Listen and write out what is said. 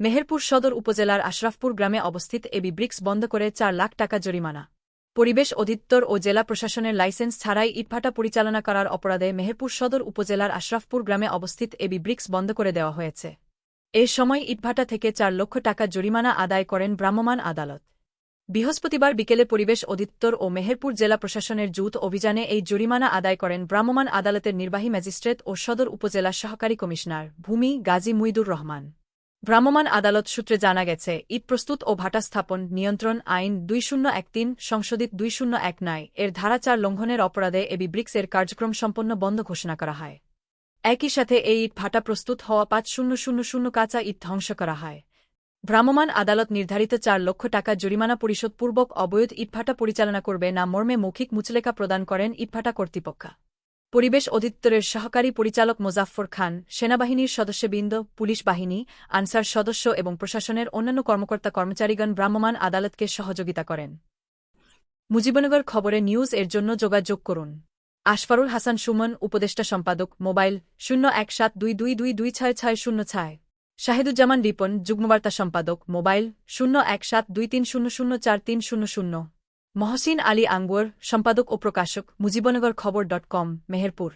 মেহেরপুর সদর উপজেলার আশরাফপুর গ্রামে অবস্থিত এবি ব্রিক্স বন্ধ করে চার লাখ টাকা জরিমানা। পরিবেশ অধিদপ্তর ও জেলা প্রশাসনের লাইসেন্স ছাড়াই ইটভাটা পরিচালনা করার অপরাধে মেহেরপুর সদর উপজেলার আশরাফপুর গ্রামে অবস্থিত এবি ব্রিক্স বন্ধ করে দেওয়া হয়েছে। এ সময় ইটভাটা থেকে চার লক্ষ টাকা জরিমানা আদায় করেন ভ্রাম্যমাণ আদালত। বৃহস্পতিবার বিকেলে পরিবেশ অধিদপ্তর ও মেহেরপুর জেলা প্রশাসনের যৌথ অভিযানে এই জরিমানা আদায় করেন ভ্রাম্যমাণ আদালতের নির্বাহী ম্যাজিস্ট্রেট ও সদর উপজেলা সহকারী কমিশনার ভূমি গাজী মুইদুর রহমান। ভ্রাম্যমাণ আদালত সূত্রে জানা গেছে ঈদ প্রস্তুত ও ভাটা স্থাপন নিয়ন্ত্রণ আইন দুই শূন্য এক তিন, সংশোধিত দুই শূন্য এক নয় এর ধারা চার লঙ্ঘনের অপরাধে এবি ব্রিক্সের কার্যক্রম সম্পন্ন বন্ধ ঘোষণা করা হয়। একই সাথে এই ইট ভাটা প্রস্তুত হওয়া পাঁচ শূন্য শূন্য শূন্য কাঁচা ইট ধ্বংস করা হয়। ভ্রাম্যমাণ আদালত নির্ধারিত চার লক্ষ টাকা জরিমানা পরিশোধপূর্বক অবৈধ ইটভাটা পরিচালনা করবে না মর্মে মৌখিক মুচলেখা প্রদান করেন ইটভাটা কর্তৃপক্ষ। পরিবেশ অধিদপ্তরের সহকারী পরিচালক মোজাফফর খান, সেনাবাহিনীর সদস্যবৃন্দ, পুলিশ বাহিনী, আনসার সদস্য এবং প্রশাসনের অন্যান্য কর্মকর্তা কর্মচারীগণ ভ্রাম্যমাণ আদালতকে সহযোগিতা করেন। মুজিবনগর খবরে নিউজ এর জন্য যোগাযোগ করুন। আশফারুল হাসান সুমন, উপদেষ্টা সম্পাদক, মোবাইল শূন্য এক সাত দুই দুই দুই দুই ছয় ছয় শূন্য ছয়। শাহিদুজ্জামান রিপন, যুগ্মবার্তা সম্পাদক, মোবাইল শূন্য এক সাত দুই তিন শূন্য শূন্য চার তিন শূন্য শূন্য। মহসিন আলী আঙ্গুয়ার সম্পাদক ও প্রকাশক মুজিবনগর খবর ডট কম মেহেরপুর।